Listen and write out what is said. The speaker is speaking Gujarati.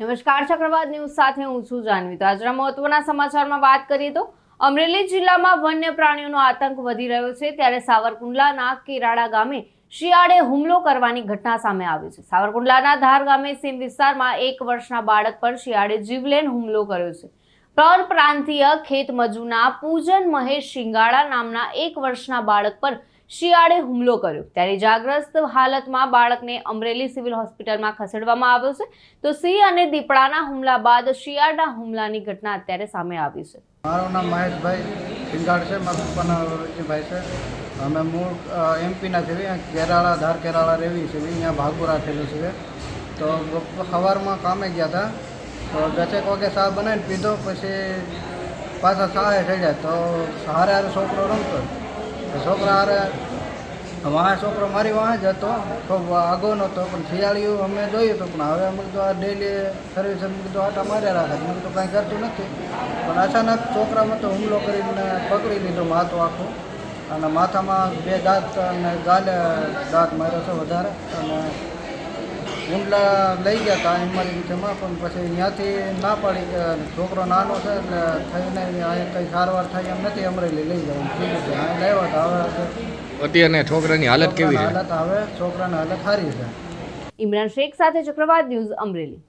નમસ્કાર, ચક્રવાત ન્યૂઝ સાથે હું છું જાનવી તો આજના મહત્વના સમાચારમાં વાત કરીએ તો અમરેલી જિલ્લામાં વન્ય પ્રાણીઓનો આતંક વધી રહ્યો છે. ત્યારે સાવરકુંડલાના કેરાળા ગામે શિયાળે હુમલો કરવાની ઘટના સામે આવી છે. સાવરકુંડલાના ધાર ગામે સીમ વિસ્તારમાં એક વર્ષના બાળક પર શિયાળે જીવલેણ હુમલો કર્યો છે. પરપ્રાંતીય ખેત મજૂરના પૂજન મહેશ શિંગાળા નામના એક વર્ષના બાળક પર શિયાળે હુમલો કર્યો. ત્યારે જાગ્રસ્ત હાલતમાં બાળકને અમરેલી સિવિલ હોસ્પિટલમાં ખસેડવામાં આવ્યો છે. તો સિંહ અને દીપડાના હુમલા બાદ શિયાળના હુમલાની ઘટના અત્યારે સામે આવી છે. મારું નામ મહેશભાઈ સિંગાડ છે, મારા પપ્પાના રજીભાઈ છે. અમે મૂળ એમપીના છે કેરાળા, ધાર કેરાળા રેવી છે, અહીંયા ભાગુ રાખેલું છે. તો સવારમાં કામે ગયા હતા. તો દસેક વાગે સા બનાવીને પીધો, પછી પાછા ચાએ ચડ્યા તો સહારે હારે છોકરો રમતો. તો છોકરા હારે વાહે છોકરો મારી વાહે જ હતો. ખૂબ આગો નહોતો, પણ શિયાળીયું અમે જોયું હતું પણ હવે અમે કીધું આ ડેલી સર્વિસ અમે કીધું આટા માર્યા રાખે મેં કીધું કાંઈ કરતું નથી. પણ અચાનક છોકરામાં તો હુમલો કરીને પકડી લીધો માથું આખું. અને માથામાં બે દાંત અને ગાલે દાંત માર્યો છે વધારે. અને ઊંડલા લઈ ગયા હતા ઇમરજન્સીમાં પણ પછી ત્યાંથી ના પાડી કે છોકરો નાનો છે એટલે થઈને અહીંયા કંઈ સારવાર થઈ એમ નથી અમરેલી લઈ જવું ઠીક છે અહીં લેવા હતા હવે અત્યારના છોકરાની હાલત કેવી છે? હાલત હવે છોકરાની હાલત સારી છે. ઇમરાન શેખ સાથે ચક્રવાત ન્યૂઝ અમરેલી.